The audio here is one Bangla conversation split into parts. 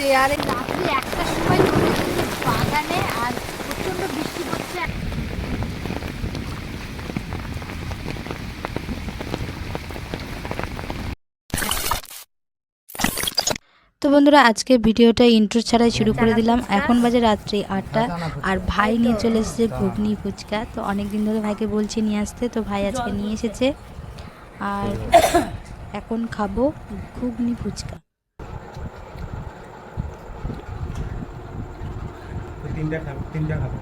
হচ্ছে আর এই রাত্রি একটার সময় বাগানে আর প্রচণ্ড বৃষ্টি পড়ছে। তো বন্ধুরা আজকে ভিডিওটা ইন্ট্রো ছাড়াই শুরু করে দিলাম। এখন বাজে রাত্রি আটটা। আর ভাই নিয়ে চলে এসেছে ঘুগনি ফুচকা। তো অনেক দিন ধরে ভাইকে বলছি নিয়ে আসতে তো ভাই আজকে নিয়ে এসেছে। আর এখন খাব ঘুগনি ফুচকা। তিনটা খাব তিনটা খাব।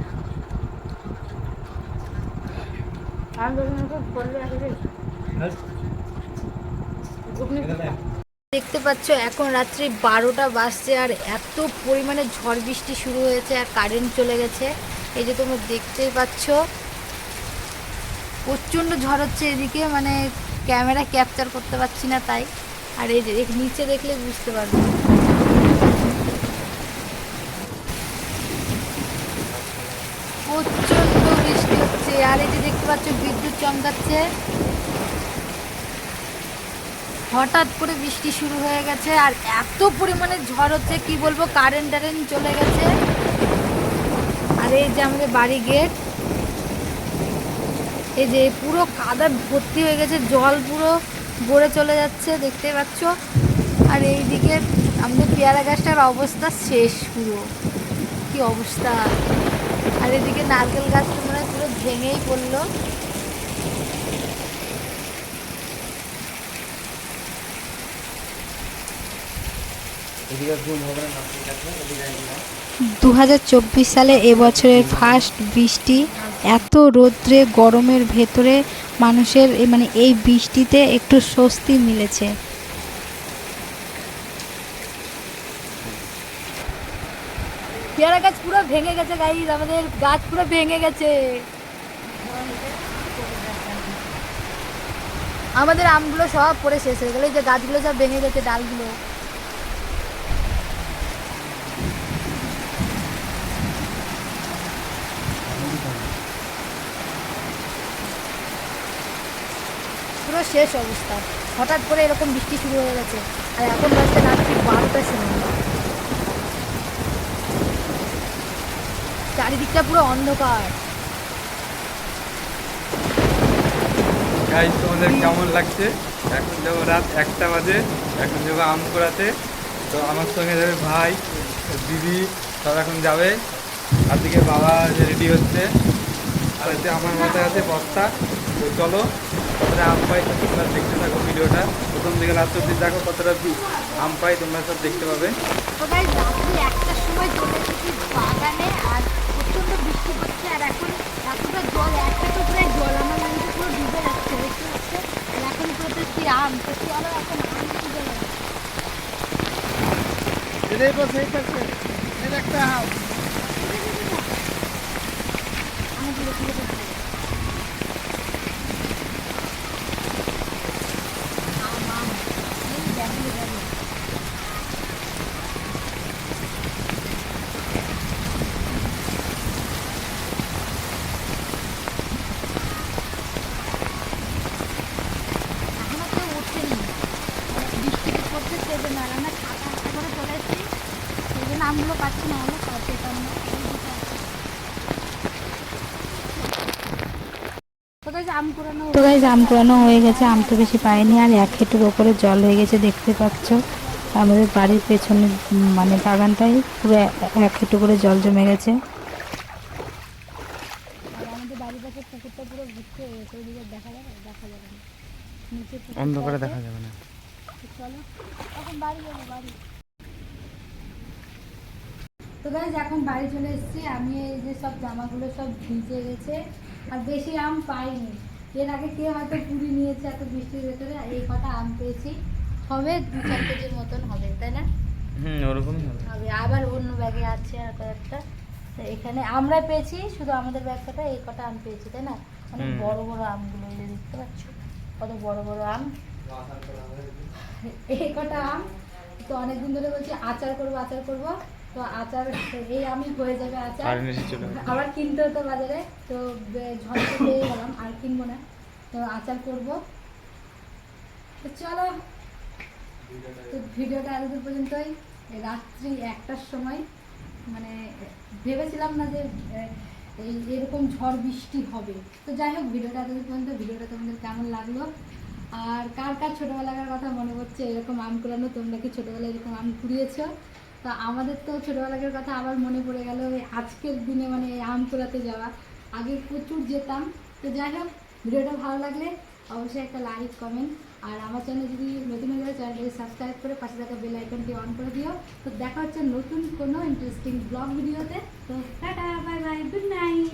দেখতে পাচ্ছ এখন রাত্রি বারোটা বাজছে আর এত পরিমাণে ঝড় বৃষ্টি শুরু হয়েছে আর কারেন্ট চলে গেছে। এই যে তোমরা দেখতেই পাচ্ছ প্রচণ্ড ঝড় হচ্ছে এদিকে মানে ক্যামেরা ক্যাপচার করতে পারছি না তাই। আর এই যে নিচে দেখলে বুঝতে পারবে প্রচণ্ড বৃষ্টি হচ্ছে আর এই যে দেখতে পাচ্ছ, বিদ্যুৎ চমকাচ্ছে। হঠাৎ করে বৃষ্টি শুরু হয়ে গেছে, আর এত পরিমাণে ঝড় হচ্ছে, কি বলব কারেন্ট টারেন্ট চলে গেছে। আর এই যে আমাদের বাড়ি গেট এই যে পুরো কাদা ভর্তি হয়ে গেছে, জল পুরো ভরে চলে যাচ্ছে, দেখতে পাচ্ছ। আর এইদিকে আমাদের পেয়ারা গাছটার অবস্থা শেষ পুরো। কি অবস্থা। আর এদিকে নারকেল গাছটা মনে হয় পুরো ভেঙেই পড়ল। দু সালে এবছরের ফার্স্ট বৃষ্টি এত রৌদ্রে গরমের ভেতরে মানুষের মানে এই বৃষ্টিতে একটু স্বস্তি মিলেছে। পেয়ারা গাছ পুরো ভেঙে গেছে গাইজ আমাদের গাছ পুরো ভেঙে গেছে। আমাদের আমগুলো সব পরে শেষ হয়ে গেল। যে গাছগুলো সব ভেঙে গেছে, ডালগুলো। পুরো শেষ অবস্থা। হঠাৎ করে এরকম বৃষ্টি শুরু হয়ে গেছে। আর এখন বাজছে রাত্রি বারোটার সময়। চারিদিকটা পুরো অন্ধকার। গাইজ তোমাদের কেমন লাগছে? এখন যাব রাত একটা বাজে এখন যাব আম কুড়াতে। তো আমার সঙ্গে যাবে ভাই দিদি সব এখন যাবে। আর দিকে বাবা রেডি হচ্ছে আর এতে আমার মাথায় আছে বস্তা। তো চলো কতটা আম পাই তোমরা দেখতে থাকো ভিডিওটা। প্রথম থেকে লাস্ট অব্দি দেখো কতটা আম পাই তোমরা সব দেখতে পাবে। একটার সময় বাগানে আর এখন এতটা জল, একটা তো প্রায় জল আমার মধ্যে পুরো ডুবে যাচ্ছে, দেখতে পাচ্ছে? আর এখন পুরো তো কি আম তো চলো এখন আম ডুবে যাচ্ছে। একটা হাম আমগুলো তুলে তুলে দেবো। আম আম এই দেখো দেখো এখনও কেউ উঠছেনি বৃষ্টি পড়ছে সেই জন্য আর আমরা ছাতা হাতে করে চলে এসেছি আমগুলো পাচ্ছি না আমরা সব পেতাম না। তো আম কুড়ানো গাইজ আম কুড়ানো হয়ে গেছে আম তো বেশি পাইনি আর এক হেঁটুর ওপরে জল হয়ে গেছে দেখতে পাচ্ছ। আমাদের বাড়ির পেছনে মানে বাগানটাই পুরো এক হেঁটু করে জল জমে গেছে। আমাদের বাড়ির পাশে পুকুরটা পুরো ভর্তি গেছে ওইদিকে দেখা যাবে? দেখা যাবে না। নিচে পুকুরটা অন্ধকারে দেখা যাবে না। চলো এখন বাড়ি যাব বাড়ি। তো গাইজ এখন বাড়ি চলে এসেছি। আমি এই যে সব জামাগুলো সব ভিজে গেছে আর বেশি আম পাইনি। এর আগে কে হয়তো পুরি নিয়েছে এত বৃষ্টির ভেতরে এই কটা আম পেয়েছি। হবে দু চার কেজির মতন হবে তাই না? হুম ওরকমই হবে। আবার অন্য ব্যাগে আছে আর কয়েকটা। তো এখানে আমরা পেয়েছি শুধু আমাদের ব্যাগ কটা এই কটা আম পেয়েছি তাই না? অনেক। বড় বড় আমগুলো এই দেখতে পাচ্ছ? কত বড় বড় আম। এই কটা আম তো অনেকদিন ধরে বলছি আচার করব আচার করব। তো আচার এই আমি হয়ে যাবে আচার। আবার কিনতে হতো বাজারে তো বে- ঝড়ে পেয়ে গেলাম আর কিনবো না। তো আচার করব। তো চলো তো ভিডিওটা পর্যন্তই। রাত্রি একটার সময় মানে ভেবেছিলাম না যে এই এরকম ঝড় বৃষ্টি হবে। তো যাই হোক ভিডিওটা এতদূর পর্যন্ত ভিডিওটা তোমাদের কেমন লাগল? আর কার কার ছোটোবেলাকার কথা মনে পড়ছে? এরকম আম কুড়ানো তোমরা কি ছোটোবেলায় এরকম আম কুড়িয়েছো? তো আমাদের তো ছোটোবেলাকার কথা আবার মনে পড়ে গেল আজকের দিনে মানে এই আমতলাতে যাওয়া। আগে প্রচুর যেতাম। তো যাই হোক, ভিডিওটা ভালো লাগলে অবশ্যই একটা লাইক কমেন্ট আর আমার চ্যানেল যদি নতুন হয়ে চ্যানেলটি সাবস্ক্রাইব করে পাশে থাকা বেল আইকনটি অন করে দিও। তো দেখা হচ্ছে নতুন কোনো ইন্টারেস্টিং ব্লগ ভিডিওতে। তো tata bye bye good night